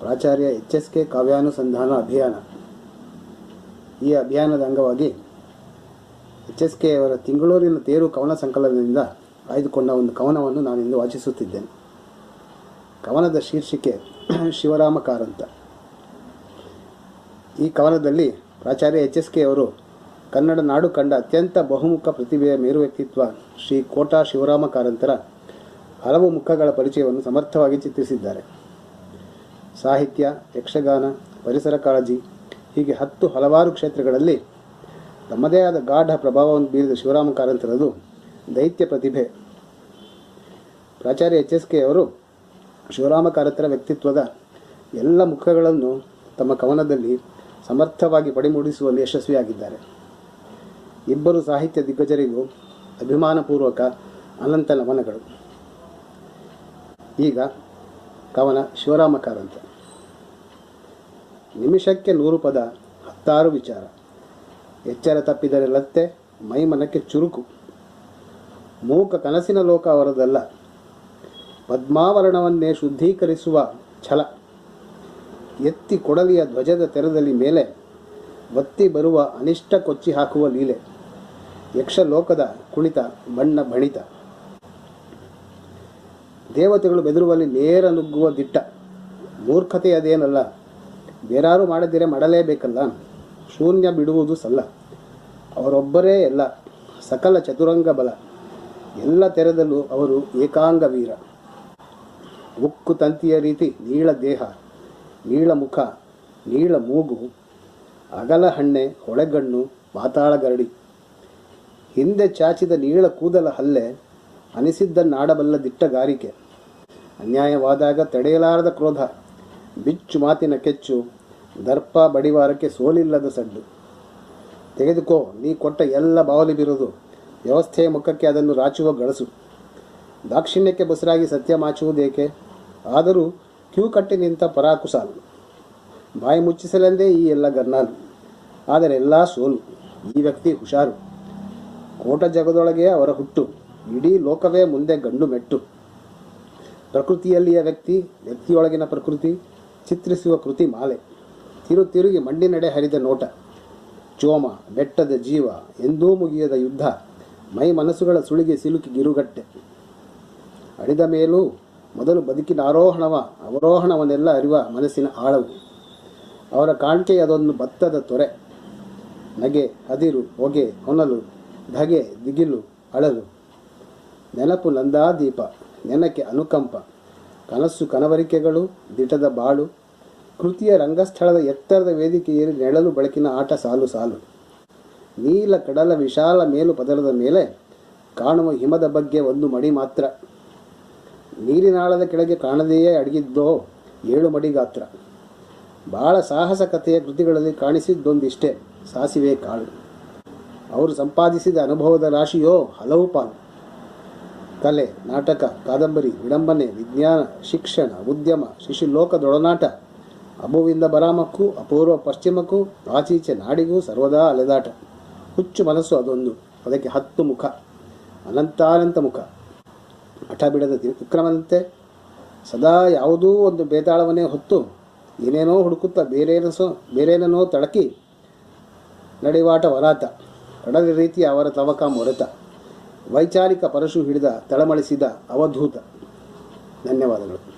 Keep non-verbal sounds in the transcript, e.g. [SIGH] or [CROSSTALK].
ಪ್ರಾಚಾರ್ಯ H S K ಕಾವ್ಯಾನುಸಂಧಾನ ಅಭಿಯಾನ. ಈ ಅಭಿಯಾನದ ಅಂಗವಾಗಿ ಎಚ್ ಎಸ್ ಕೆ ಅವರ ತಿಂಗಳೂರಿನ ತೇರು ಕವನ ಸಂಕಲನದಿಂದ ಆಯ್ದುಕೊಂಡ ಒಂದು ಕವನವನ್ನು ನಾನಿಂದು ವಾಚಿಸುತ್ತಿದ್ದೇನೆ. ಕವನದ ಶೀರ್ಷಿಕೆ [CLEARS THROAT] ಶಿವರಾಮ ಕಾರಂತ. ಈ ಕವನದಲ್ಲಿ ಪ್ರಾಚಾರ್ಯ ಎಚ್ ಎಸ್ ಕೆ ಅವರು ಕನ್ನಡ ನಾಡು ಕಂಡ ಅತ್ಯಂತ ಬಹುಮುಖ ಪ್ರತಿಭೆಯ ಮೇರು ವ್ಯಕ್ತಿತ್ವ ಶ್ರೀ ಕೋಟಾ ಶಿವರಾಮ ಕಾರಂತರ ಹಲವು ಮುಖಗಳ ಪರಿಚಯವನ್ನು ಸಮರ್ಥವಾಗಿ ಚಿತ್ರಿಸಿದ್ದಾರೆ. ಸಾಹಿತ್ಯ, ಯಕ್ಷಗಾನ, ಪರಿಸರ ಕಾಳಜಿ ಹೀಗೆ ಹತ್ತು ಹಲವಾರು ಕ್ಷೇತ್ರಗಳಲ್ಲಿ ತಮ್ಮದೇ ಆದ ಗಾಢ ಪ್ರಭಾವವನ್ನು ಬೀರಿದ ಶಿವರಾಮ ಕಾರಂತರದು ದೈತ್ಯ ಪ್ರತಿಭೆ. ಪ್ರಾಚಾರ್ಯ ಎಚ್ ಎಸ್ ಕೆ ಅವರು ಶಿವರಾಮ ಕಾರಂತರ ವ್ಯಕ್ತಿತ್ವದ ಎಲ್ಲ ಮುಖಗಳನ್ನು ತಮ್ಮ ಕವನದಲ್ಲಿ ಸಮರ್ಥವಾಗಿ ಪಡಿಮೂಡಿಸುವಲ್ಲಿ ಯಶಸ್ವಿಯಾಗಿದ್ದಾರೆ. ಇಬ್ಬರು ಸಾಹಿತ್ಯ ದಿಗ್ಗಜರಿಗೂ ಅಭಿಮಾನಪೂರ್ವಕ ಅನಂತ ನಮನಗಳು. ಈಗ ಕವನ ಶಿವರಾಮ ಕಾರಂತ ನಿಮಿಷಕ್ಕೆ ನೂರು ಪದ, ಹತ್ತಾರು ವಿಚಾರ. ಎಚ್ಚರ ತಪ್ಪಿದರೆ ಲತ್ತೆ ಮೈಮನಕ್ಕೆ ಚುರುಕು. ಮೂಕ ಕನಸಿನ ಲೋಕ ಅವರದಲ್ಲ. ಪದ್ಮಾವರಣವನ್ನೇ ಶುದ್ಧೀಕರಿಸುವ ಛಲ. ಎತ್ತಿ ಕೊಡಲಿಯ ಧ್ವಜದ ತೆರದಲ್ಲಿ ಮೇಲೆ, ಒತ್ತಿ ಬರುವ ಅನಿಷ್ಟ ಕೊಚ್ಚಿ ಹಾಕುವ ಲೀಲೆ. ಯಕ್ಷಲೋಕದ ಕುಣಿತ ಬಣ್ಣ ಬಣಿತ ದೇವತೆಗಳು ಬೆದರುವಲ್ಲಿ ನೇರ ನುಗ್ಗುವ ದಿಟ್ಟ. ಮೂರ್ಖತೆ ಅದೇನಲ್ಲ? ಬೇರಾರು ಮಾಡದಿರೆ ಮಾಡಲೇಬೇಕಲ್ಲ? ಶೂನ್ಯ ಬಿಡುವುದು ಸಲ್ಲ. ಅವರೊಬ್ಬರೇ ಎಲ್ಲ. ಸಕಲ ಚತುರಂಗ ಬಲ. ಎಲ್ಲ ತೆರೆದಲ್ಲೂ ಅವರು ಏಕಾಂಗ ವೀರ. ಉಕ್ಕು ತಂತಿಯ ರೀತಿ ನೀಳ ದೇಹ, ನೀಳ ಮುಖ, ನೀಳ ಮೂಗು, ಅಗಲ ಹಣ್ಣೆ, ಹೊಳೆಗಣ್ಣು ಪಾತಾಳ ಗರಡಿ ಹಿಂದೆ ಚಾಚಿದ ನೀಳ ಕೂದಲ ಹಲ್ಲೆ ಅನಿಸಿದ್ದನ್ನಾಡಬಲ್ಲ ದಿಟ್ಟಗಾರಿಕೆ ಅನ್ಯಾಯವಾದಾಗ ತಡೆಯಲಾರದ ಕ್ರೋಧ. ಬಿಚ್ಚು ಮಾತಿನ ಕೆಚ್ಚು. ದರ್ಪ ಬಡಿವಾರಕ್ಕೆ ಸೋಲಿಲ್ಲದ ಸಡ್ಡು. ತೆಗೆದುಕೋ, ನೀ ಕೊಟ್ಟ ಎಲ್ಲ ಬಾವಲಿ ಬಿರುದು. ವ್ಯವಸ್ಥೆಯ ಮುಖಕ್ಕೆ ಅದನ್ನು ರಾಚುವ ಗಳಸು. ದಾಕ್ಷಿಣ್ಯಕ್ಕೆ ಬಸರಾಗಿ ಸತ್ಯ ಮಾಚುವುದೇಕೆ? ಆದರೂ ಕ್ಯೂ ಕಟ್ಟಿ ನಿಂತ ಪರಾಕುಸಾಲು ಬಾಯಿ ಮುಚ್ಚಿಸಲೆಂದೇ ಈ ಎಲ್ಲ ಗರ್ನಾಲು. ಆದರೆ ಎಲ್ಲ ಸೋಲು. ಈ ವ್ಯಕ್ತಿ ಹುಷಾರು. ಕೋಟ ಜಗದೊಳಗೆ ಅವರ ಹುಟ್ಟು. ಇಡೀ ಲೋಕವೇ ಮುಂದೆ ಗಂಡು ಮೆಟ್ಟು. ಪ್ರಕೃತಿಯಲ್ಲಿಯ ವ್ಯಕ್ತಿ, ವ್ಯಕ್ತಿಯೊಳಗಿನ ಪ್ರಕೃತಿ, ಚಿತ್ರಿಸುವ ಕೃತಿ ಮಾಲೆ. ತಿರು ತಿರುಗಿ ಮಣ್ಣಿನಡೆ ಹರಿದ ನೋಟ. ಚೋಮ, ಬೆಟ್ಟದ ಜೀವ, ಎಂದೂ ಮುಗಿಯದ ಯುದ್ಧ. ಮೈ ಮನಸ್ಸುಗಳ ಸುಳಿಗೆ ಸಿಲುಕಿ ಗಿರುಗಟ್ಟೆ. ಅಡಿದ ಮೇಲೂ ಮೊದಲು ಬದುಕಿನ ಆರೋಹಣವ, ಅವರೋಹಣವನ್ನೆಲ್ಲ ಅರಿವ ಮನಸ್ಸಿನ ಆಳವು. ಅವರ ಕಾಣಿಕೆ ಅದೊಂದು ಭತ್ತದ ತೊರೆ. ನಗೆ ಅದಿರು ಹೊಗೆ, ಹೊನಲು, ಧಗೆ, ದಿಗಿಲು, ಅಳಲು. ನೆನಪು ನಂದಾದೀಪ ನೆನಕೆ ಅನುಕಂಪ. ಕನಸು ಕನವರಿಕೆಗಳು, ದಿಟದ ಬಾಳು. ಕೃತಿಯ ರಂಗಸ್ಥಳದ ಎತ್ತರದ ವೇದಿಕೆಯಲ್ಲಿ ನೆಳಲು ಬೆಳಕಿನ ಆಟ ಸಾಲು ಸಾಲು. ನೀಲ ಕಡಲ ವಿಶಾಲ ಮೇಲು ಪದರದ ಮೇಲೆ ಕಾಣುವ ಹಿಮದ ಬಗ್ಗೆ ಒಂದು ಮಡಿ ಮಾತ್ರ. ನೀರಿನಾಳದ ಕೆಳಗೆ ಕಾಣದೆಯೇ ಅಡಗಿದ್ದೋ ಏಳು ಮಡಿ ಗಾತ್ರ. ಬಹಳ ಸಾಹಸ ಕಥೆಯ ಕೃತಿಗಳಲ್ಲಿ ಕಾಣಿಸಿದ್ದೊಂದಿಷ್ಟೇ ಸಾಸಿವೆ ಕಾಳು. ಅವರು ಸಂಪಾದಿಸಿದ ಅನುಭವದ ರಾಶಿಯೋ ಹಲವು ಪಾಲು. ಕಲೆ, ನಾಟಕ, ಕಾದಂಬರಿ, ವಿಡಂಬನೆ, ವಿಜ್ಞಾನ, ಶಿಕ್ಷಣ, ಉದ್ಯಮ ಶಿಶುಲೋಕದೊಡನಾಟ ಅಬುವಿಂದ ಬರಾಮಕ್ಕೂ, ಅಪೂರ್ವ ಪಶ್ಚಿಮಕ್ಕೂ, ಪ್ರಾಚೀಚೆ ನಾಡಿಗೂ ಸರ್ವದಾ ಅಲೆದಾಟ. ಹುಚ್ಚು ಮನಸ್ಸು ಅದೊಂದು, ಅದಕ್ಕೆ ಹತ್ತು ಮುಖ. ಅನಂತಾನಂತ ಮುಖ. ಹಠ ಬಿಡದ ವಿಕ್ರಮದಂತೆ. ಸದಾ ಯಾವುದೂ ಒಂದು ಬೇತಾಳವನ್ನೇ ಹೊತ್ತು, ಏನೇನೋ ಹುಡುಕುತ್ತಾ ಬೇರೇನಸೋ ಬೇರೇನೋ ತಡಕಿ, ನಡೆವಾಟ ವರಾತ. ಕಡಲ ರೀತಿಯ ಅವರ ತವಕ ಮೊರೆತ. ವೈಚಾರಿಕ ಪರಶು ಹಿಡಿದ ತಳಮಳಿಸಿದ ಅವಧೂತ. ಧನ್ಯವಾದಗಳು.